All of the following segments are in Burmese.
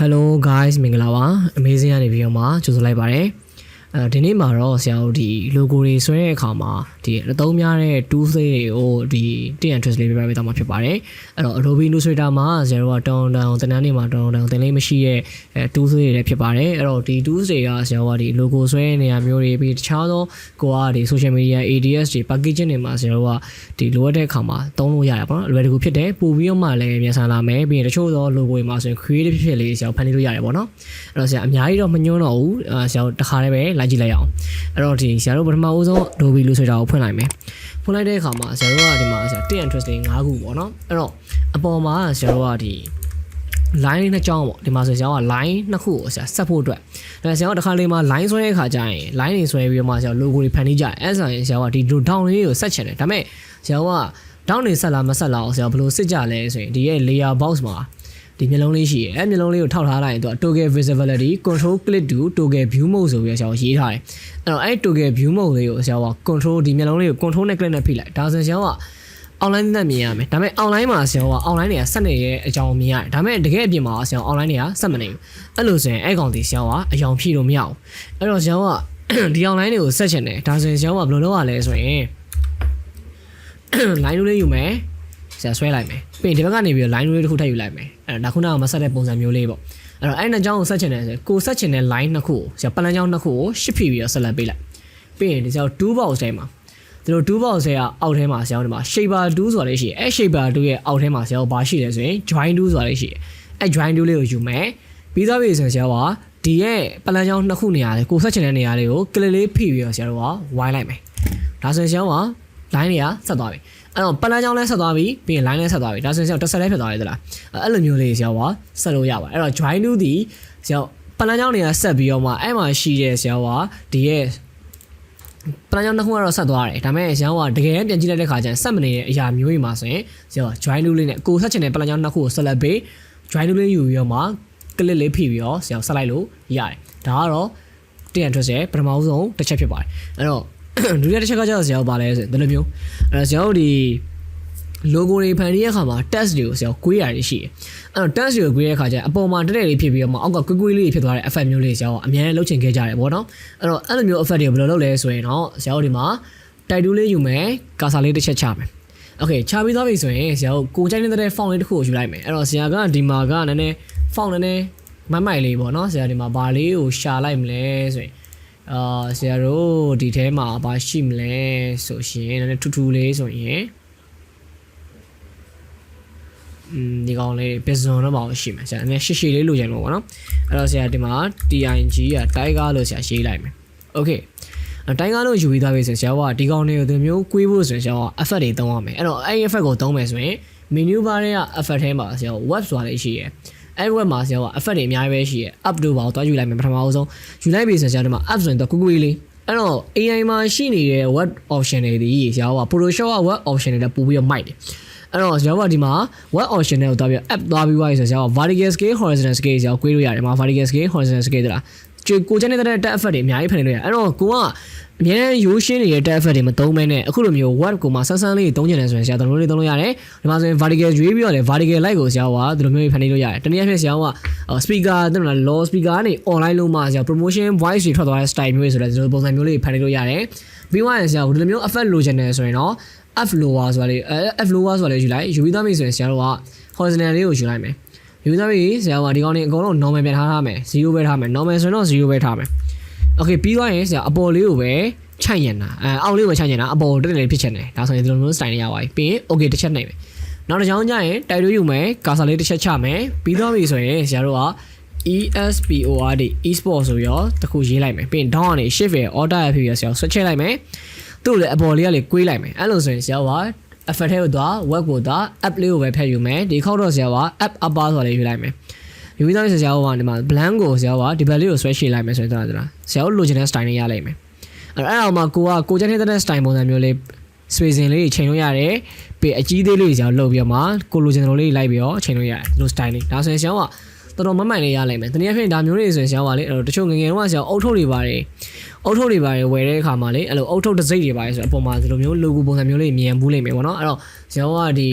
Hello guys မင်္ဂလာပါ Amazing ကနေပြီးတော့မှကြိုဆိုလိုက်ပါတယ် အဲဒီနေ့မှာတော့ဆရာတို့ဒီ logo တွေဆွဲတဲ့အခါမှာဒီအသုံးများတဲ့ tools တွေကိုဒီတင် interest လေးပြပြပေးသွားမှာဖြစ်ပါတယ်အဲ့တော့ Adobe Illustrator မှာဆရာတို့ကတောင်းတောင်းတန်းတန်းနေမှာတောင်းတောင်းတင်လေးမရှိတဲ့အဲ tools တွေလည်းဖြစ်ပါတယ်အဲ့တော့ဒီ tools တွေကဆရာတို့ကဒီ logo ဆွဲတဲ့နေရာမျိုးတွေပြီးတခြားသောကိုကဒီ social media ADS တွေ packaging တွေမှာဆရာတို့ကဒီလိုအပ်တဲ့အခါမှာသုံးလို့ရတယ်ပေါ့နော်အလွယ်တကူဖြစ်တယ်ပို့ပြီးတော့မှလည်းမြန်ဆန်လာမယ်ပြီးရင်တချို့သော logo တွေမှာဆိုရင် creative ဖြစ်လေးဆရာတို့ဖန်တီးလို့ရတယ်ပေါ့နော်အဲ့တော့ဆရာအများကြီးတော့မညွှန်းတော့ဘူးအဲဆရာတို့တစ်ခါတည်းပဲလိုက်ကြည့်လိုက်ရအောင်အဲ့တော့ဒီဆရာတို့ပထမဦးဆုံး Adobe Illustrator ကိုဖွင့်လိုက်မယ်ဖွင့်လိုက်တဲ့အခါမှာဆရာတို့ကဒီမှာဆရာ10 interest တွေ5ခုပေါ့နော်အဲ့တော့အပေါ်မှာဆရာတို့ကဒီ line နှစ်ကြောင်းပေါ့ဒီမှာဆိုဆရာက line နှစ်ခုကိုဆရာဆက်ဖို့အတွက်ဒါဆရာကတစ်ခါလေးမှာ line ဆွဲတဲ့အခါကျရင် line တွေဆွဲပြီးတော့မှဆရာ logo တွေဖန်တီးကြတယ်အဲဆိုရင်ဆရာကဒီ down လေးကိုဆက်ချင်တယ်ဒါပေမဲ့ဆရာက down နေဆက်လာမဆက်လာအောင်ဆရာဘယ်လိုစစ်ကြလဲဆိုရင်ဒီရဲ့ layer box မှာ ဒီမျိုးလုံးလေးရှိတယ်အဲမျိုးလုံးလေးကိုထောက်ထားလိုက်ရင်သူက toggle visibility control click to toggle view mode ဆိုပြီးတော့ဆရာရေးထားတယ်အဲ့တော့အဲ toggle view mode လေးကိုဆရာက control ဒီမျိုးလုံးလေးကို control နဲ့ click နဲ့ဖိလိုက်ဒါဆိုရင်ဆရာက online နဲ့မြင်ရမယ်ဒါပေမဲ့ online မှာဆရာက online တွေကဆက်နေရဲ့အကြောင်းမြင်ရတယ်ဒါပေမဲ့တကယ်အပြင်မှာဆရာ online တွေကဆက်မနေဘူးအဲ့လိုဆိုရင်အဲ့ကောင်ဒီဆရာကအယောင်ဖြည့်လို့မရဘူးအဲ့တော့ဆရာကဒီ online တွေကိုဆက်ချင်တယ်ဒါဆိုရင်ဆရာကဘယ်လိုလုပ်ရလဲဆိုရင် line လေးယူမယ် ဆရာဆွဲလိုက်မယ်ပြီးရင်ဒီဘက်ကနေပြီးတော့ line လေးတစ်ခုထပ်ယူလိုက်မယ်အဲ့ဒါခုနကမဆက်တဲ့ပုံစံမျိုးလေးပေါ့အဲ့တော့အဲ့နှစ်ကြောင်းကိုဆက်ချင်တယ်ဆိုရင်ကိုဆက်ချင်တဲ့ line နှစ်ခုကိုဆရာပလန်ကြောင်းနှစ်ခုကိုရှစ်ဖိပြီးတော့ဆက်လက်ပေးလိုက်ပြီးရင်ဒီဆရာ2 box ထဲမှာဒီလို2 box ထဲကအောက်ထဲမှာဆရာတို့ဒီမှာ shaper 2ဆိုတာလေးရှိတယ်အဲ shaper 2ရဲ့အောက်ထဲမှာဆရာတို့ဘာရှိလဲဆိုရင် join 2ဆိုတာလေးရှိတယ်အဲ join 2လေးကိုယူမယ်ပြီးသားပြီဆိုရင်ဆရာကဒီရဲ့ပလန်ကြောင်းနှစ်ခုနေရာလေးကိုဆက်ချင်တဲ့နေရာလေးကိုကလစ်လေးဖိပြီးတော့ဆရာတို့ကဝိုင်းလိုက်မယ်ဒါဆိုရင်ဆရာက line တွေကဆက်သွားပြီ အဲ့တော့ပလန်ကြောင်းလဲဆက်သွားပြီပြီးရင် line လဲဆက်သွားပြီဒါဆိုရင်ဆရာတစ်ဆက်လဲဖြစ်သွားပြီသလားအဲ့လိုမျိုးလေးဆရာကဆက်လို့ရပါတယ်အဲ့တော့ join 2ဒီဆရာပလန်ကြောင်းတွေကဆက်ပြီးတော့မှအဲ့မှာရှိတဲ့ဆရာကဒီရဲ့ပလန်ကြောင်းတစ်ခုကတော့ဆက်သွားတယ်ဒါပေမဲ့ဆရာကတကယ်ပြန်ကြည့်လိုက်တဲ့ခါကျရင်ဆက်မနေတဲ့အရာမျိုးတွေမှာဆိုရင်ဆရာက join 2လေးနဲ့ကိုဆက်ချင်တဲ့ပလန်ကြောင်းနှစ်ခုကိုဆက်လက်ပေး join 2လေးယူပြီးတော့မှကလစ်လေးဖိပြီးတော့ဆရာဆက်လိုက်လို့ရတယ်ဒါကတော့တင် interest ရဲ့ပထမဆုံးတစ်ချက်ဖြစ်ပါတယ်အဲ့တော့ ဒုတိယတစ်ချက်ကကျတော့ဆရာတို့ပါလဲဆိုရင်ဒီလိုမျိုးအဲဆရာတို့ဒီ logo တွေဖန်တီးတဲ့အခါမှာ text တွေကိုဆရာကွေးရတယ်ရှိတယ်။အဲ့တော့ text တွေကိုကွေးတဲ့အခါကျရင်အပေါ်မှာတက်တက်လေးဖြစ်ပြီးတော့မှအောက်ကကွေးကွေးလေးဖြစ်သွားတဲ့ effect မျိုးလေးဆရာကအများနဲ့လုပ်ချင်ခဲ့ကြတယ်ပေါ့နော်။အဲ့တော့အဲ့လိုမျိုး effect တွေကိုဘယ်လိုလုပ်လဲဆိုရင်တော့ဆရာတို့ဒီမှာ title လေးယူမယ်ကာစာလေးတစ်ချက်ချမယ်။ Okay ချပြီးသွားပြီဆိုရင်ဆရာတို့ကိုကြိုက်နေတဲ့ font လေးတစ်ခုကိုယူလိုက်မယ်။အဲ့တော့ဆရာကဒီမှာကနည်းနည်း font နည်းနည်းမိုက်မိုက်လေးပေါ့နော်ဆရာဒီမှာဘာလေးကိုရှာလိုက်မလဲဆိုရင် အာဆရာတို့ဒီထဲမှာဘာရှိမလဲဆိုရှင်နည်းနည်းထူးထူးလေးဆိုရင်อืมဒီကောင်လေးပဇွန်တော့ပါရှိမယ်ဆရာအနည်းရှည်ရှည်လေးလိုချင်လို့ပေါ့နော်အဲ့တော့ဆရာဒီမှာ TIG က Tiger လို့ဆရာရေးလိုက်မယ် Okay အတိုင်းကားလို့ယူပြီးသားပြီဆိုရင်ဆရာကဒီကောင်လေးကိုဒီမျိုးကွေးဖို့ဆိုရင်ဆရာက effect တွေသုံးရမယ်အဲ့တော့အဲ့ effect ကိုသုံးမယ်ဆိုရင် menu bar ရဲ့ effect ထဲမှာဆရာ web ဆိုတာလေးရှိရယ် အဲ့ web မှာဆရာက effect တွေအများကြီးပဲရှိရယ် up တို့ပါတော့ယူလိုက်မယ်ပထမအဆုံးယူလိုက်ပြီဆိုရင်ဆရာဒီမှာ up ဆိုရင်တော့ကူကူလေးလေးအဲ့တော့ AI မှာရှိနေတဲ့ web option တွေဒီဆရာက Photoshop က web option တွေလည်းပို့ပြီးတော့မိုက်တယ်အဲ့တော့ဆရာကဒီမှာ web option တွေကိုတွားပြီး app တွားပြီးွားရဆိုဆရာက vertical scale horizontal scale ဆရာကွေးလို့ရတယ်မှာ vertical scale horizontal scale တလား ကျွေကိုချနေတဲ့ tab effect တွေအများကြီးဖန်နေလို့ရတယ်အဲ့တော့ကိုကအများနဲ့ရိုးရှင်းနေတဲ့ tab effect တွေမသုံးမဲနဲ့အခုလိုမျိုး web ကိုမှဆန်းဆန်းလေးသုံးချင်တယ်ဆိုရင်ဆရာတို့လိုလေးသုံးလို့ရတယ်ဒီမှာဆိုရင် vertical ရွေးပြီးတော့လေ vertical light ကိုဆရာကဒီလိုမျိုးဖန်နေလို့ရတယ်တနည်းအားဖြင့်ဆရာက speaker တဲ့လား low speaker ကနေ online လုံးမှဆရာ promotion voice တွေထွက်သွားတဲ့ style မျိုးတွေဆိုတော့ဒီလိုပုံစံမျိုးလေးဖန်နေလို့ရတယ်ပြီးသွားရင်ဆရာကဒီလိုမျိုး effect လိုချင်တယ်ဆိုရင်တော့ F lower ဆိုတာလေးအဲ F lower ဆိုတာလေးယူလိုက်ယူပြီးသားပြီဆိုရင်ဆရာတို့က horizontal လေးကိုယူလိုက်မယ် ယူသားပြီဆရာကဒီကောင်းလေးအကုန်လုံး normal ပြန်ထားထားမယ်0ပဲထားမယ် normal ဆိုရင်တော့0ပဲထားမယ် okay ပြီးသွားရင်ဆရာအပေါ်လေးကိုပဲခြိုက်ရင်တာအဲအောက်လေးကိုခြိုက်ရင်တာအပေါ်တက်တယ်ဖြစ်ချင်တယ်ဒါဆိုရင်ဒီလိုမျိုး style နဲ့ရပါပြီပြီးရင် okay တစ်ချက်နိုင်မယ်နောက်တစ်ချောင်းကျရင်တိုက်လို့ယူမယ်ကာဆာလေးတစ်ချက်ချမယ်ပြီးသွားပြီဆိုရင်ဆရာတို့က ESPORD e-sport ဆိုရောတခုရေးလိုက်မယ်ပြီးရင် down ကနေ shift ရ order ရဖြစ်ရဆရာဆွတ်ချက်လိုက်မယ်သူ့လည်းအပေါ်လေးကလေကွေးလိုက်မယ်အဲ့လိုဆိုရင်ဆရာက effect ထဲကိုသွား web ကိုသွား app လေးကိုပဲဖျက်ယူမယ်ဒီခေါက်တော့ဆရာက app upper ဆိုတာလေးယူလိုက်မယ်ယူပြီးသားဆရာကဒီမှာ blank ကိုဆရာကဒီဘက်လေးကိုဆွဲရှည်လိုက်မယ်ဆိုရင်တော့ဆရာတို့လိုချင်တဲ့ style နဲ့ရလိုက်မယ်အဲ့အဲ့တော့မှကိုကကိုချက်နေတဲ့ style ပုံစံမျိုးလေး spacing လေးချိန်လို့ရတယ်ပြီးအကြီးသေးလေးဆရာလှုပ်ပြီးတော့မှကိုလိုချင်တဲ့လေးလိုက်ပြီးတော့ချိန်လို့ရတယ်ဒီလို style လေးဒါဆိုရင်ဆရာကတော်တော်မမှန်လေးရလိုက်မယ်တနည်းအားဖြင့်ဒါမျိုးတွေဆိုရင်ဆရာကလေအဲ့တော့တချို့ငငယ်တော့ဆရာအုတ်ထုတ်တွေပါတယ် အုတ်ထုတ်တွေပါတယ်ဝယ်တဲ့အခါမှာလေအဲ့လိုအုတ်ထုတ်တစ်စိတ်တွေပါတယ်ဆိုတော့အပေါ်မှာဒီလိုမျိုး logo ပုံစံမျိုးလေးမြင်ဘူးလိမ့်မယ်ပေါ့နော်အဲ့တော့ဆရာကဒီ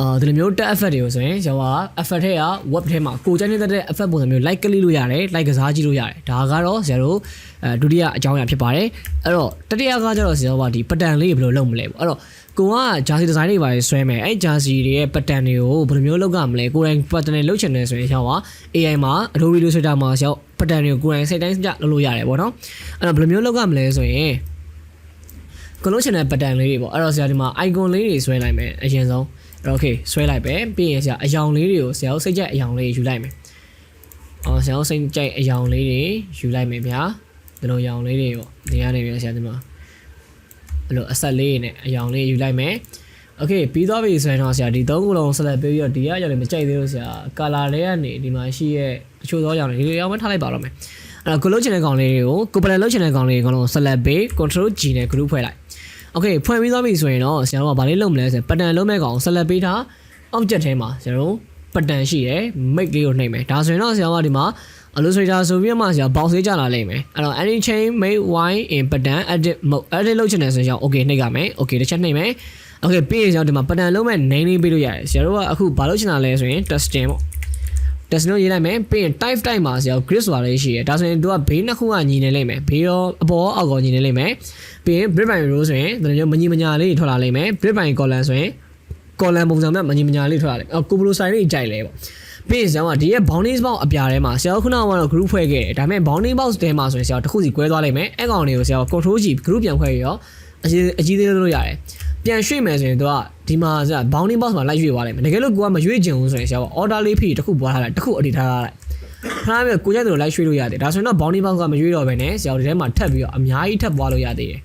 အာဒီလိုမျိုးတက် effect တွေကိုဆိုရင်ကျွန်တော်က effect ထဲက web ထဲမှာကိုကြိုက်နေတဲ့ effect ပုံစံမျိုး like ကလေးလို့ရတယ် like ကစားကြည့်လို့ရတယ်ဒါကတော့ဆရာတို့အဲဒုတိယအကြောင်းအရာဖြစ်ပါတယ်အဲ့တော့တတိယကကျတော့ဆရာတို့ကဒီ pattern လေးဘယ်လိုလုပ်မလဲပေါ့အဲ့တော့ကိုက jersey design တွေပါဆွဲမယ်အဲ့ jersey တွေရဲ့ pattern တွေကိုဘယ်လိုမျိုးလုပ်ကြမလဲကိုယ်တိုင် pattern တွေလုပ်ချင်တယ်ဆိုရင်ကျွန်တော်က AI မှာ Adobe Illustrator မှာဆရာ pattern တွေကိုကိုယ်တိုင်စိတ်တိုင်းကြလုပ်လို့ရတယ်ပေါ့နော်အဲ့တော့ဘယ်လိုမျိုးလုပ်ကြမလဲဆိုရင်ကိုလို့ချင်တဲ့ pattern လေးတွေပေါ့အဲ့တော့ဆရာဒီမှာ icon လေးတွေဆွဲလိုက်မယ်အရင်ဆုံးအဲ့တော့ okay ဆွဲလိုက်ပဲပြီးရင်ဆရာအယောင်လေးတွေကိုဆရာတို့စိတ်ကြိုက်အယောင်လေးယူလိုက်မယ်အော်ဆရာတို့စိတ်ကြိုက်အယောင်လေးတွေယူလိုက်မယ်ဗျာဒီလိုအယောင်လေးတွေပေါ့ဒီကနေပြီးဆရာဒီမှာအဲ့လိုအဆက်လေးတွေနဲ့အယောင်လေးယူလိုက်မယ် โอเคပြီးသွားပြီဆိုရင်တော့ဆရာဒီသုံးခုလုံးဆက်လက်ပြီးတော့ဒီကကြောင်လည်းမကြိုက်သေးလို့ဆရာကာလာလေးကနေဒီမှာရှိရဲ့တချို့သောကြောင်လေးဒီလိုရောင်းမထားလိုက်ပါတော့မယ်အဲ့တော့ကိုလုတ်ချင်တဲ့ကောင်လေးတွေကိုကိုပလန်လုတ်ချင်တဲ့ကောင်လေးတွေအကုန်လုံးဆက်လက်ပြီး control G နဲ့ group ဖွဲ့လိုက် โอเคဖွင့်ပြီးသွားပြီဆိုရင်တော့ဆရာတို့ကဘာလေးလုပ်မလဲဆိုရင် pattern လုံးမဲ့ကောင်ဆက်လက်ပေးထား object ထဲမှာဆရာတို့ pattern ရှိရယ် make လေးကိုနှိပ်မယ်ဒါဆိုရင်တော့ဆရာကဒီမှာ illustrator ဆိုပြီးမှဆရာ box လေးကြလာလိမ့်မယ်အဲ့တော့ any chain make y in pattern edit mode edit လုပ်ချင်တယ်ဆိုရင် okay နှိပ်ရမယ် okay တစ်ချက်နှိပ်မယ် okay ပြီးရင်ဆရာဒီမှာ pattern လုံးမဲ့ name လေးပေးလို့ရတယ်ဆရာတို့ကအခုဘာလုပ်ချင်တာလဲဆိုရင် testing ပေါ့ test လို့ရေးလိုက်မယ်ပြီးရင် type type မှာဆရာ grid ဆိုတာလေးရှိတယ်ဒါဆိုရင်တို့ကဘေးနှစ်ခုကညီနေလိမ့်မယ်ဘေးရောအပေါ်အောက်ကောညီနေလိမ့်မယ်ပြီးရင် grid by row ဆိုရင်ဒါမျိုးမညီမညာလေးထွက်လာလိမ့်မယ် grid by column ဆိုရင် column ပုံစံနဲ့မညီမညာလေးထွက်လာလိမ့်မယ်အော်ကိုဘလိုဆိုင်လေးကြိုက်လဲပေါ့ပြီးရင်ဆရာကဒီရဲ့ bounding box အပြာထဲမှာဆရာခုနကတော့ group ဖွဲ့ခဲ့တယ်ဒါပေမဲ့ bounding box ထဲမှာဆိုရင်ဆရာတစ်ခုစီကွဲသွားလိမ့်မယ်အဲ့ကောင်တွေကိုဆရာ control G group ပြန်ဖွဲ့ရရောအကြီးအကြီးသေးလို့ရတယ် ပြန်ရွှေ့မယ်ဆိုရင်တော့ဒီမှာဆရာ bounding box မှာလိုက်ရွှေ့သွားလိမ့်မယ်တကယ်လို့ကိုကမရွှေ့ချင်ဘူးဆိုရင်ဆရာက order လေးဖိတစ်ခုပွားထားလိုက်တစ်ခုအတိထားလိုက်ခါမျိုးကိုကြိုက်တယ်လို့လိုက်ရွှေ့လို့ရတယ်ဒါဆိုရင်တော့ bounding box ကမရွှေ့တော့ဘဲနဲ့ဆရာဒီထဲမှာထပ်ပြီးတော့အများကြီးထပ်ပွားလို့ရသေးတယ်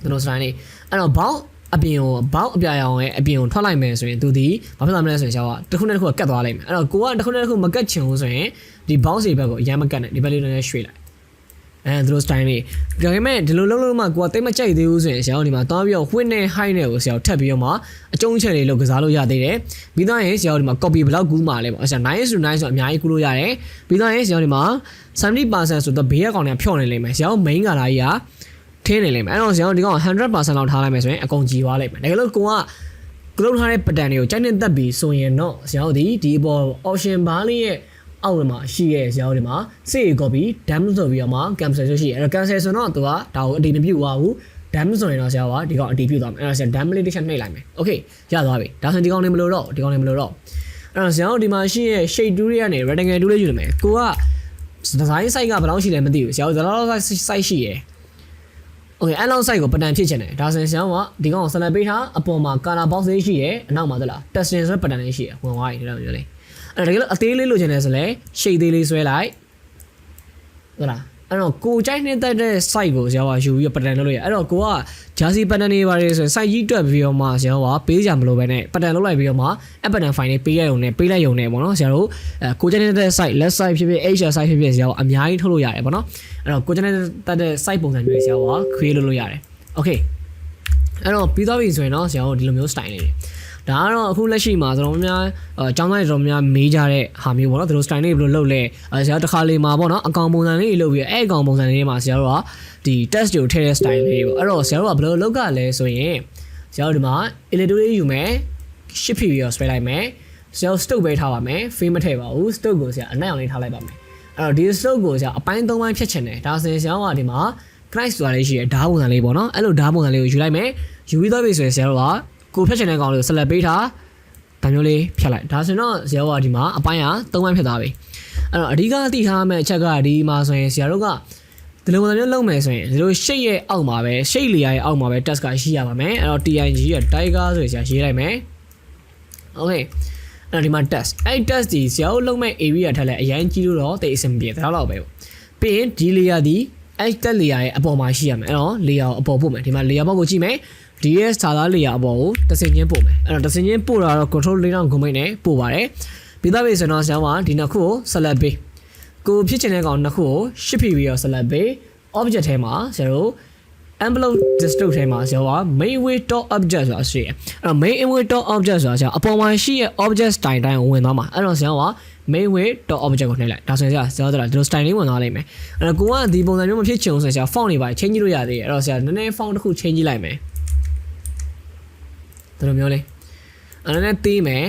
ကျွန်တော်စတိုင်းလေးအဲ့တော့ bound အပြင်ကိုဘောက်အပြာရောင်ရဲ့အပြင်ကိုထွက်လိုက်မယ်ဆိုရင်သူဒီဘာဖြစ်လာမလဲဆိုရင်ကျောင်းကတစ်ခုနဲ့တစ်ခုကကတ်သွားလိုက်မယ်အဲ့တော့ကိုကတစ်ခုနဲ့တစ်ခုမကတ်ချင်ဘူးဆိုရင်ဒီဘောက်စီဘက်ကိုအရင်မကတ်နဲ့ဒီဘက်လေးနဲ့ရွှေ့လိုက် အဲသူတို့ style လေးဒါပေမဲ့ဒီလိုလုံးလုံးမှကိုကတိတ်မကြိုက်သေးဘူးဆိုရင်ဆရာတို့ဒီမှာသွားပြီးတော့ win နဲ့ high နဲ့ကိုဆရာတို့ထပ်ပြီးတော့မှအကျုံးချက်လေးလို့ကစားလို့ရသေးတယ်ပြီးတော့ရင်ဆရာတို့ဒီမှာ copy ဘယ်လောက်ကူးမှာလဲပေါ့အဲဆရာ9 to 9ဆိုအများကြီးကူးလို့ရတယ်ပြီးတော့ရင်ဆရာတို့ဒီမှာ70%ဆိုတော့ဘေးရကောင်တွေကဖြော့နေလိမ့်မယ်ဆရာတို့ main ကလာကြီးကထင်းနေလိမ့်မယ်အဲ့တော့ဆရာတို့ဒီကောင်100%လောက်ထားလိုက်မယ်ဆိုရင်အကုန်ကြည်သွားလိမ့်မယ်ဒါကြလို့ကိုကကလုတ်ထားတဲ့ pattern တွေကိုကြိုက်နေတတ်ပြီဆိုရင်တော့ဆရာတို့ဒီဒီအပေါ် option bar လေးရဲ့ အောက်မှာရှိရဲ့ဆရာတို့ဒီမှာစေ့ copy damn ဆိုပြီးတော့မှ cancel ဆိုရှိရဲ့အဲ့တော့ cancel ဆိုတော့သူကဒါကိုအတိမပြုတ်သွားဘူး damn ဆိုရင်တော့ဆရာကဒီကောင်အတိပြုတ်သွားမယ်အဲ့တော့ဆရာ damn လေးတစ်ချက်နှိပ်လိုက်မယ် okay ရသွားပြီဒါဆိုရင်ဒီကောင်လေးမလို့တော့ဒီကောင်လေးမလို့တော့အဲ့တော့ဆရာတို့ဒီမှာရှိရဲ့ shade 2တွေကနေ rectangle 2လေးယူနေမယ်ကိုက design site ကဘယ်လောက်ရှိလဲမသိဘူးဆရာတို့ဘယ်လောက် site ရှိရဲ့ okay အဲ့လောက် site ကိုပတန်ဖြစ်ချင်တယ်ဒါဆိုရင်ဆရာကဒီကောင်ကို select ပေးထားအပေါ်မှာ color box လေးရှိရဲ့အနောက်မှာသလား testing ဆိုတဲ့ပတန်လေးရှိရဲ့ဝင်သွားပြီဒီလိုမျိုးလေး အဲ့ဒါတကယ်လို့အသေးလေးလိုချင်တယ်ဆိုလဲ shade သေးလေးဆွဲလိုက်ဟုတ်လားအဲ့တော့ကိုကြိုက်နေတဲ့တဲ့ site ကိုဆရာကယူပြီးပတန်လုပ်လို့ရအဲ့တော့ကိုက jersey pattern တွေပါတယ်ဆိုရင် site ကြီးတွက်ပြီးတော့မှဆရာကပေးကြမလို့ပဲနဲ့ပတန်လုပ်လိုက်ပြီးတော့မှ app pattern file လေးပေးရုံနဲ့ပေးလိုက်ရုံနဲ့ပေါ့နော်ဆရာတို့အဲကိုကြိုက်နေတဲ့ site left side ဖြစ်ဖြစ် HR site ဖြစ်ဖြစ်ဆရာကအများကြီးထုတ်လို့ရတယ်ပေါ့နော်အဲ့တော့ကိုကြိုက်နေတဲ့ site ပုံစံမျိုးဆရာက create လုပ်လို့ရတယ် okay အဲ့တော့ပြီးသွားပြီဆိုရင်တော့ဆရာတို့ဒီလိုမျိုး style လေးတွေ ဒါကတော့အခုလက်ရှိမှာကျွန်တော်များအကြောင်းသားတွေတော်များမေးကြတဲ့ဟာမျိုးပေါ့နော်သူတို့ style လေးဘယ်လိုလုပ်လဲအဲဆရာတစ်ခါလေးမှာပေါ့နော်အကောင်ပုံစံလေးလုပ်ပြီးအဲ့အကောင်ပုံစံလေးမှာဆရာတို့ကဒီ test တွေကိုထည့်တဲ့ style လေးပေါ့အဲ့တော့ဆရာတို့ကဘယ်လိုလုပ်ကြလဲဆိုရင်ဆရာတို့ဒီမှာ electro လေးယူမယ်ရှစ်ဖီပြီးတော့ဆွဲလိုက်မယ်ဆရာတို့ stoke ပဲထားပါမယ် frame မထည့်ပါဘူး stoke ကိုဆရာအနက်အောင်လေးထားလိုက်ပါမယ်အဲ့တော့ဒီ stoke ကိုဆရာအပိုင်း၃ပိုင်းဖြတ်ချင်တယ်ဒါဆိုရင်ဆရာကဒီမှာ Christ ဆိုတာလေးရှိရဓာတ်ပုံစံလေးပေါ့နော်အဲ့လိုဓာတ်ပုံစံလေးကိုယူလိုက်မယ်ယူပြီးတော့ပြီဆိုရင်ဆရာတို့က ကိုဖြတ်ချင်တဲ့ကောင်လေးကိုဆက်လက်ပေးထားဒါမျိုးလေးဖြတ်လိုက်ဒါဆိုရင်တော့ဆရာတို့ကဒီမှာအပိုင်းက၃ပိုင်းဖြတ်သွားပြီအဲ့တော့အဓိကသိထားမယ့်အချက်ကဒီမှာဆိုရင်ဆရာတို့ကဒီလိုပုံစံမျိုးလုပ်မယ်ဆိုရင်ဒီလို shape ရဲ့အောက်မှာပဲ shape layer ရဲ့အောက်မှာပဲ test ကရှိရပါမယ်အဲ့တော့ TIG ရဲ့ tiger ဆိုရင်ဆရာရေးလိုက်မယ် okay အဲ့တော့ဒီမှာ test အဲ့ test ဒီဆရာတို့လုပ်မဲ့ area ထက်လည်းအရင်ကြီးလို့တော့တိတ်အဆင်ပြေတယ်ဒါတော့ပဲပေါ့ပြီးရင်ဒီ layer ဒီ အဲ့တက် layer ရဲ့အပေါ်မှာရှိရမယ်အဲ့တော့ layer ကိုအပေါ်ပို့မယ်ဒီမှာ layer ဘောက်ကိုကြည့်မယ် DS စာသား layer အပေါ်ကိုတစ်စင်ချင်းပို့မယ်အဲ့တော့တစ်စင်ချင်းပို့တာတော့ control လေးတော့ဂုံမိတ်နဲ့ပို့ပါတယ်ပြီးသားပြီဆိုတော့ဆရာကဒီနှစ်ခုကို select ပေးကိုဖြစ်ချင်တဲ့ကောင်နှစ်ခုကို shift ပြီးတော့ select ပေး object ထဲမှာဆရာတို့ envelope distort ထဲမှာဆရာက main way dot object ဆိုတာရှိတယ်အဲ့တော့ main way dot object ဆိုတာဆရာအပေါ်မှာရှိရဲ့ object style တိုင်းကိုဝင်သွားမှာအဲ့တော့ဆရာက main way dot object ကိုနှိပ်လိုက်ဒါဆိုရင်ဆရာဆရာတို့ဒီလို style လေးဝင်သွားလိမ့်မယ်အဲ့တော့ကိုကဒီပုံစံမျိုးမဖြစ်ချင်ဘူးဆိုရင်ဆရာ font တွေပါ change ကြည့်လို့ရသေးတယ်အဲ့တော့ဆရာနည်းနည်း font တစ်ခု change ကြည့်လိုက်မယ်ဒီလိုမျိုးလေးအဲ့ဒါနဲ့သေးမယ်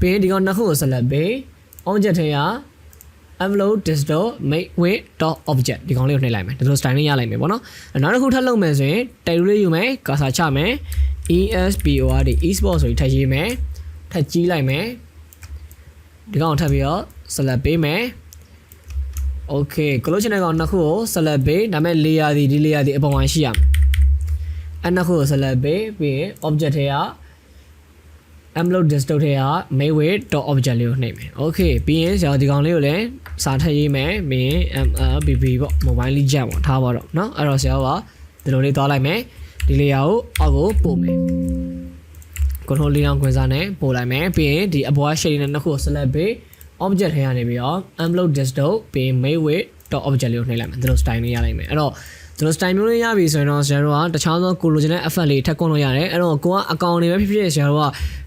ပြီးရင်ဒီကောင်နှစ်ခုကိုဆက်လက်ပေး object ထဲက envelope digital make with dot object ဒီကောင်လေးကိုနှိပ်လိုက်မယ်ဒီလို style လေးရလိုက်မယ်ပေါ့နော်နောက်တစ်ခုထပ်လုပ်မယ်ဆိုရင်တိုက်ရိုးလေးယူမယ်ကာစာချမယ် esport esport ဆိုပြီးထပ်ရေးမယ်ထပ်ကြီးလိုက်မယ် ဒီကောင်ထပ်ပြီးတော့ select ပေးမယ် okay close channel ကောင်နှစ်ခုကို select ပေးဒါပေမဲ့ layer ဒီဒီ layer ဒီအပေါ်မှာရှိရမယ်အဲ့နှစ်ခုကို select ပေးပြီးရင် object ထဲက upload disk ထဲက mayway.object လေးကိုနှိပ်မယ် okay ပြီးရင်ဆရာဒီကောင်လေးကိုလည်းစာထည့်ရေးမယ်ပြီးရင် mrbb ပေါ့ mobile လေးချက်ပေါ့ထားပါတော့เนาะအဲ့တော့ဆရာကဒီလိုလေးသွားလိုက်မယ်ဒီ layer ကိုအောက်ကိုပို့မယ် control လေးအောင်ခွင့်စားနဲ့ပို့လိုက်မယ်ပြီးရင်ဒီအပေါ်က shade နဲ့နှစ်ခုကို select ပေး object ထဲကနေပြီးတော့ upload disk တို့ပြီးရင် mayway.object လေးကိုနှိပ်လိုက်မယ်ဒီလို style လေးရလိုက်မယ်အဲ့တော့ကျွန်တော် style မျိုးလေးရပြီဆိုရင်တော့ဆရာတို့ကတခြားသောကိုလိုချင်တဲ့ effect လေးထပ်ကွန်လို့ရတယ်အဲ့တော့ကိုကအကောင့်တွေပဲဖြစ်ဖြစ်ဆရာတို့က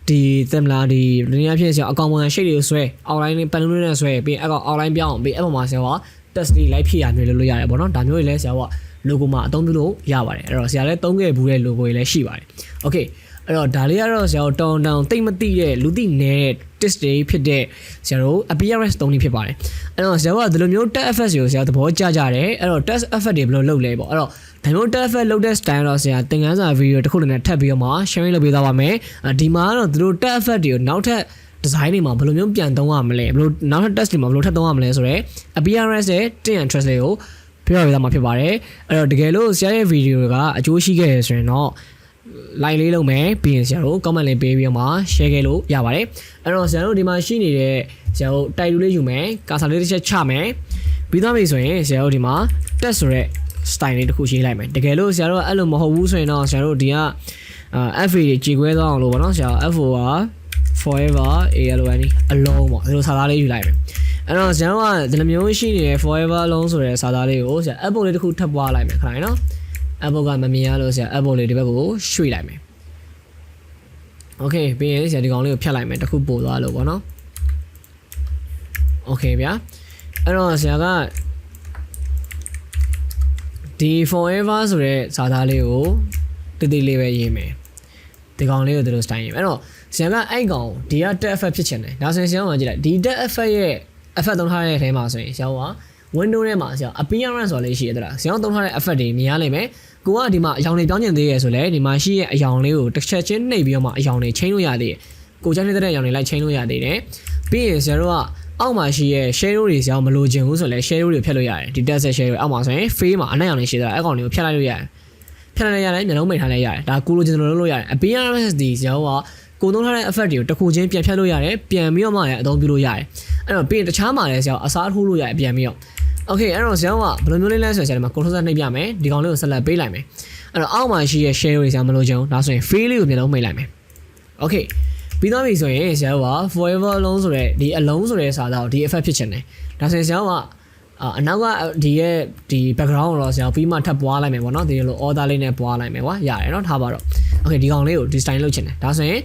ဒီတက်မလားဒီလင်းရဖြစ်ဆရာအကောင့်ပုံစံ shape တွေကိုဆွဲ outline နဲ့ panel နဲ့ဆွဲပြီးအကောင့် outline ပြောင်းပြီးအဲ့ပေါ်မှာဆရာက test လေး live ဖြစ်ရမျိုးလို့လို့ရတယ်ပေါ့နော်ဒါမျိုးတွေလည်းဆရာက logo မှာအသုံးပြုလို့ရပါတယ်အဲ့တော့ဆရာလည်းသုံးခဲ့ဘူးတဲ့ logo တွေလည်းရှိပါတယ် okay အဲ့တော့ဒါလေးကတော့ဆရာတို့တောင်းတောင်းတိတ်မတိတဲ့လူသိနေတဲ့ test တွေဖြစ်တဲ့ဆရာတို့ appearance သုံးနည်းဖြစ်ပါတယ်အဲ့တော့ဆရာတို့ကဒီလိုမျိုး test effect တွေကိုဆရာသဘောကျကြတယ်အဲ့တော့ test effect တွေဘယ်လိုလုပ်လဲပေါ့အဲ့တော့ဒါမျိုး test effect လုပ်တဲ့ style တော့ဆရာသင်ခန်းစာ video တစ်ခုနဲ့ထပ်ပြီးတော့မှ sharing လုပ်ပေးသွားပါမယ်ဒီမှာကတော့သူတို့ test effect တွေကိုနောက်ထပ် design တွေမှာဘယ်လိုမျိုးပြန်သုံးရမလဲဘယ်လိုနောက်ထပ် test တွေမှာဘယ်လိုထပ်သုံးရမလဲဆိုတော့ appearance နဲ့ tint and trace တွေကိုပြောပြပေးသွားမှာဖြစ်ပါတယ်အဲ့တော့တကယ်လို့ဆရာရဲ့ video ကအကျိုးရှိခဲ့ရဆိုရင်တော့ like လေးလုပ်မယ်ပြီးရင်ဆရာတို့ comment လေးပေးပြီးတော့မှ share ခဲ့လို့ရပါတယ်အဲ့တော့ဆရာတို့ဒီမှာရှိနေတဲ့ဆရာတို့တိုက်တူလေးယူမယ်ကာစာလေးတစ်ချက်ချမယ်ပြီးသွားပြီဆိုရင်ဆရာတို့ဒီမှာ test ဆိုတဲ့ style လေးတစ်ခုရေးလိုက်မယ်တကယ်လို့ဆရာတို့ကအဲ့လိုမဟုတ်ဘူးဆိုရင်တော့ဆရာတို့ဒီကအာ FA တွေကြည်ခွဲသွားအောင်လို့ပေါ့နော်ဆရာ FO က forever ALON အလုံးပေါ့ဒီလိုစာသားလေးယူလိုက်မယ်အဲ့တော့ဆရာတို့ကဒီလိုမျိုးရှိနေတဲ့ forever အလုံးဆိုတဲ့စာသားလေးကိုဆရာ app လေးတစ်ခုထပ်ပွားလိုက်မယ်ခဏနော် apple ကမမြင်ရလို့ဆရာ apple လေးဒီဘက်ကိုရွှေ့လိုက်မယ် okay ပြီးရင်ဆရာဒီကောင်လေးကိုဖြတ်လိုက်မယ်တစ်ခုပို့သွားလို့ပေါ့နော် okay ဗျာအဲ့တော့ဆရာကဒီ forever ဆိုတဲ့စာသားလေးကိုတိတိလေးပဲရေးမယ်ဒီကောင်လေးကိုဒီလို style ရေးမယ်အဲ့တော့ဆရာကအဲ့ကောင်ဒီက tab effect ဖြစ်ချင်တယ်ဒါဆိုရင်ဆရာကကြည့်လိုက်ဒီ tab effect ရဲ့ effect သုံးထားတဲ့အထဲမှာဆိုရင်ဆရာက window ထဲမှာဆရာ appearance ဆိုလေးရှိရတယ်လားဆရာသုံးထားတဲ့ effect တွေမြင်ရလိမ့်မယ်ကိုကဒီမှာအယောင်တွေပြောင်းကျင်သေးရဆိုလဲဒီမှာရှိရဲ့အယောင်လေးကိုတစ်ချက်ချင်းနှိပ်ပြီးတော့မှအယောင်တွေချိန်လို့ရသေးတယ်ကိုချမ်းနေတဲ့အယောင်တွေလိုက်ချိန်လို့ရသေးတယ်ပြီးရင်ဆရာတို့ကအောက်မှာရှိရဲ့ share တွေဆရာမလိုချင်ဘူးဆိုလဲ share တွေဖြတ်လို့ရတယ်ဒီ test share တွေအောက်မှာဆိုရင် face မှာအနက်ရောင်တွေရှိတာအဲ့ကောင်တွေကိုဖြတ်လိုက်လို့ရတယ်ဖြတ်လိုက်ရတယ်မျက်လုံးမိတ်ထားလိုက်ရတယ်ဒါကိုလိုချင်တယ်လို့လုပ်ရတယ် appearance ဒီဆရာကကိုသုံးထားတဲ့ effect တွေကိုတစ်ခုချင်းပြန်ဖြတ်လို့ရတယ်ပြန်ပြီးတော့မှလည်းအသုံးပြုလို့ရတယ်အဲ့တော့ပြီးရင်တခြားမှာလည်းဆရာအစားထိုးလို့ရတယ်ပြန်ပြီးတော့ Okay အဲ့တော့ဆရာကဘယ်လိုမျိုးလေးလဲဆိုရင်ဆရာဒီမှာ control နှိပ်ပြမယ်ဒီကောင်လေးကိုဆက်လက်ပေးလိုက်မယ်အဲ့တော့အောက်မှာရှိရဲ့ share တွေဆရာမလို့ချင်ဘူးဒါဆိုရင် free လေးကိုမျက်လုံးမိတ်လိုက်မယ် Okay ပြီးသွားပြီဆိုရင်ဆရာက forever alone ဆိုတဲ့ဒီ alone ဆိုတဲ့စာသားကိုဒီ effect ဖြစ်ချင်တယ်ဒါဆိုရင်ဆရာကအနောက်ကဒီရဲ့ဒီ background ကိုတော့ဆရာပြီးမှထပ်ပွားလိုက်မယ်ပေါ့နော်ဒီလို order လေးနဲ့ပွားလိုက်မယ်ကွာရတယ်နော်ထားပါတော့ Okay ဒီကောင်လေးကိုဒီ style လုပ်ချင်တယ်ဒါဆိုရင်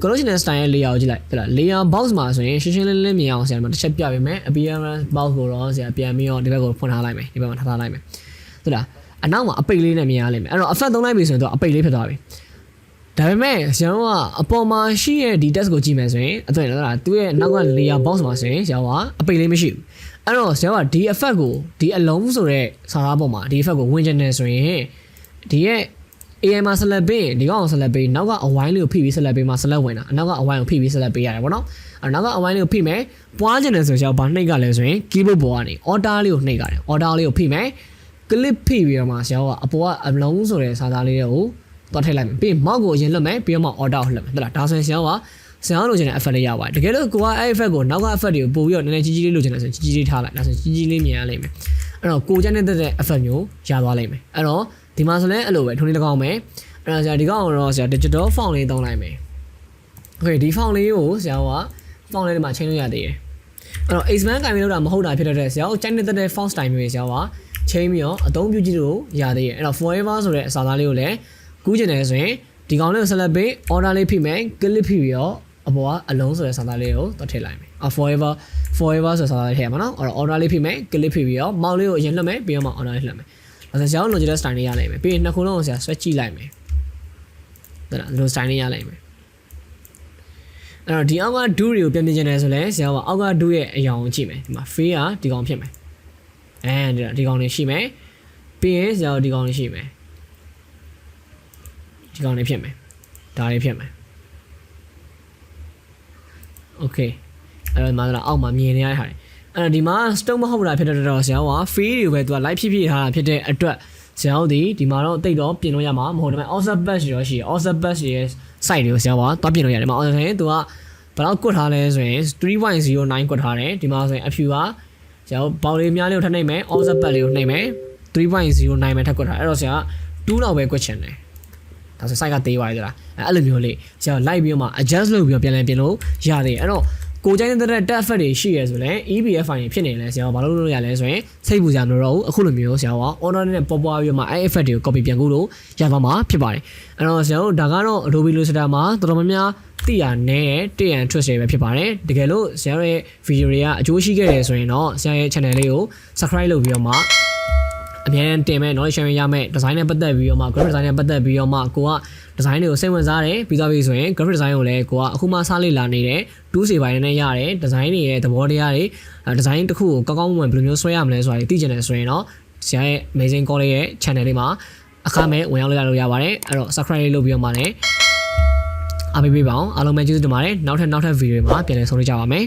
collection style ရဲ့ layer ကိုကြည့်လိုက်ဟုတ်လား layer box မှာဆိုရင်ရှင်းရှင်းလင်းလင်းမြင်အောင်ဆရာဒီမှာတစ်ချက်ပြပေးမယ် appearance box ကိုတော့ဆရာပြန်ပြီးတော့ဒီဘက်ကိုဖွင့်ထားလိုက်မယ်ဒီဘက်မှာထားထားလိုက်မယ်ဟုတ်လားအနောက်မှာအပိတ်လေးနဲ့မြင်ရလိမ့်မယ်အဲ့တော့ effect သုံးလိုက်ပြီဆိုရင်တော့အပိတ်လေးဖြစ်သွားပြီဒါပေမဲ့ဆရာတို့ကအပေါ်မှာရှိရဲ့ဒီ test ကိုကြည့်မယ်ဆိုရင်အဲ့ဒါဟုတ်လားသူ့ရဲ့နောက်က layer box မှာဆိုရင်ဆရာကအပိတ်လေးမရှိဘူးအဲ့တော့ဆရာကဒီ effect ကိုဒီအလုံးဆိုတဲ့စာသားပေါ်မှာဒီ effect ကိုဝင်ချင်တယ်ဆိုရင်ဒီရဲ့ AI မှာ select ပေးရင်ဒီကောင်ကို select ပေးနောက်ကအဝိုင်းလေးကိုဖိပြီး select ပေးမှာ select ဝင်တာအနောက်ကအဝိုင်းကိုဖိပြီး select ပေးရတယ်ပေါ့နော်အဲနောက်ကအဝိုင်းလေးကိုဖိမယ်ပွားချင်တယ်ဆိုရင်ဘာနှိပ်ကလဲဆိုရင် keyboard ပေါ်ကနေ order လေးကိုနှိပ်ကြတယ် order လေးကိုဖိမယ် clip ဖိပြီးတော့မှဆရာကအပေါ်ကအလုံးဆိုတဲ့စာသားလေးတွေကိုသွားထည့်လိုက်မယ်ပြီးရင် mouse ကိုအရင်လွတ်မယ်ပြီးတော့မှ order ကိုလွတ်မယ်ဟုတ်လားဒါဆိုရင်ဆရာကဆရာလိုချင်တဲ့ effect လေးရပါတယ်တကယ်လို့ကိုကအဲ့ effect ကိုနောက်က effect တွေကိုပို့ပြီးတော့နည်းနည်းကြီးကြီးလေးလိုချင်တယ်ဆိုရင်ကြီးကြီးလေးထားလိုက်ဒါဆိုရင်ကြီးကြီးလေးမြင်ရလိမ့်မယ်အဲ့တော့ကိုချမ်းတဲ့တဲ့ effect မျိုးရသွားလိမ့်မယ်အဲ့တော့ ဒီမှာဆိုလည်းအဲ့လိုပဲထုံးလေးတစ်ကောင်မယ်အဲ့တော့ဆရာဒီကောင်ကတော့ဆရာ digital font လေးသုံးလိုက်မယ်။ Okay ဒီ font လေးကိုဆရာက font လေးဒီမှာချိန်လို့ရသေးတယ်။အဲ့တော့ Xman ကင်ပြီးလောက်တာမဟုတ်တာဖြစ်တဲ့ဆရာကိုချိန်နေတဲ့ font style မျိုးဆရာကချိန်ပြီးတော့အသုံးပြုကြည့်လို့ရသေးတယ်။အဲ့တော့ forever ဆိုတဲ့အစာသားလေးကိုလည်းကူးကျင်တယ်ဆိုရင်ဒီကောင်လေးကို select ပေး order လေးဖိမယ် click ဖိပြီးတော့အပေါ်ကအလုံးဆိုတဲ့စာသားလေးကိုတော့ထည့်လိုက်မယ်။ forever forever ဆိုတဲ့စာသားလေးထည့်ရမှာနော်။အဲ့တော့ order လေးဖိမယ် click ဖိပြီးတော့ mouse လေးကိုအရင်လွှတ်မယ်ပြီးတော့မှ order လေးလွှတ်မယ်။ အဲ့ဒါဆရာတို့လိုချင်တဲ့ style လေးရနိုင်မယ်။ပြီးရင်နှစ်ခုလုံးကိုဆရာဆွဲကြည့်လိုက်မယ်။ဟုတ်လားဒီလို style လေးရလိုက်မယ်အဲ့တော့ဒီအောက်က do တွေကိုပြန်ပြင်ချင်တယ်ဆိုလဲဆရာကအောက်က do ရဲ့အရာကိုကြည့်မယ်ဒီမှာ free ကဒီကောင်ဖြစ်မယ်အဲဒီဒီကောင်လေးရှိမယ်ပြီးရင်ဆရာကဒီကောင်လေးရှိမယ်ဒီကောင်လေးဖြစ်မယ်ဒါလေးဖြစ်မယ် okay အဲ့တော့ဒီမှာတော့အောက်မှာမြင်နေရတဲ့ဟာတွေ အဲ့တော့ဒီမှာ stock မဟုတ်တာဖြစ်တဲ့တော့ဆရာက free တွေပဲသူက live ဖြစ်ဖြစ်ထားတာဖြစ်တဲ့အတွက်ဆရာတို့ဒီဒီမှာတော့တိတ်တော့ပြင်လို့ရမှာမဟုတ်ဒါပေမဲ့ offset batch တွေရောရှိတယ် offset batch တွေရဲ့ site တွေကိုဆရာကသွားပြင်လို့ရတယ်ဒီမှာ offset ရင်သူကဘယ်လောက်ကွတ်ထားလဲဆိုရင်3.09ကွတ်ထားတယ်ဒီမှာဆိုရင်အဖြူကဆရာတို့ဘောက်လေးများလေးကိုထပ်နှိပ်မယ် offset batch လေးကိုနှိပ်မယ်3.09ပဲထပ်ကွတ်ထားအဲ့တော့ဆရာက2လောက်ပဲကွတ်ချင်တယ်ဒါဆို site ကသေးပါလေသလားအဲအဲ့လိုမျိုးလေးဆရာလိုက်ပြီးတော့မှ adjust လုပ်ပြီးတော့ပြန်လည်ပြင်လို့ရတယ်အဲ့တော့ ကိုကြိုင်းတဲ့ tab effect တွေရှိရဆိုရင် EBF file တွေဖြစ်နေလဲဆရာဘာလို့လုပ်လို့ရလဲဆိုရင်စိတ်ပူစရာမလိုတော့ဘူးအခုလိုမျိုးဆရာက order နဲ့ပေါ်ပွားပြီးတော့မှအဲ effect တွေကို copy ပြန်ကူလို့ရသွားမှာဖြစ်ပါတယ်အဲ့တော့ဆရာတို့ဒါကတော့ Adobe Illustrator မှာတော်တော်များများသိရနဲ့တည့်ရန် twist တွေပဲဖြစ်ပါတယ်တကယ်လို့ဆရာတို့ရဲ့ video တွေကအကျိုးရှိခဲ့တယ်ဆိုရင်တော့ဆရာရဲ့ channel လေးကို subscribe လုပ်ပြီးတော့မှ အများနဲ့တင်မဲ့ knowledge sharing ရမဲ့ design နဲ့ပတ်သက်ပြီးတော့မှ graphic design နဲ့ပတ်သက်ပြီးတော့မှကိုက design တွေကိုစိတ်ဝင်စားတယ်ပြီးသွားပြီဆိုရင် graphic design ကိုလည်းကိုကအခုမှစလေ့လာနေတဲ့ tools တွေပိုင်းနဲ့ရတယ် design တွေရဲ့သဘောတရားတွေ design တစ်ခုကိုကောင်းကောင်းမွန်မွန်ဘယ်လိုမျိုးဆွဲရမလဲဆိုတာတွေသိချင်တယ်ဆိုရင်တော့ဆရာရဲ့ amazing college ရဲ့ channel လေးမှာအခမဲ့ဝင်ရောက်လို့ရလို့ရပါတယ်အဲ့တော့ subscribe လေးလုပ်ပြီးတော့မှလည်းအားပေးပေးပါအောင်အားလုံးပဲကျေးဇူးတင်ပါတယ်နောက်ထပ်နောက်ထပ် video တွေမှာပြန်လည်ဆုံတွေ့ကြပါမယ်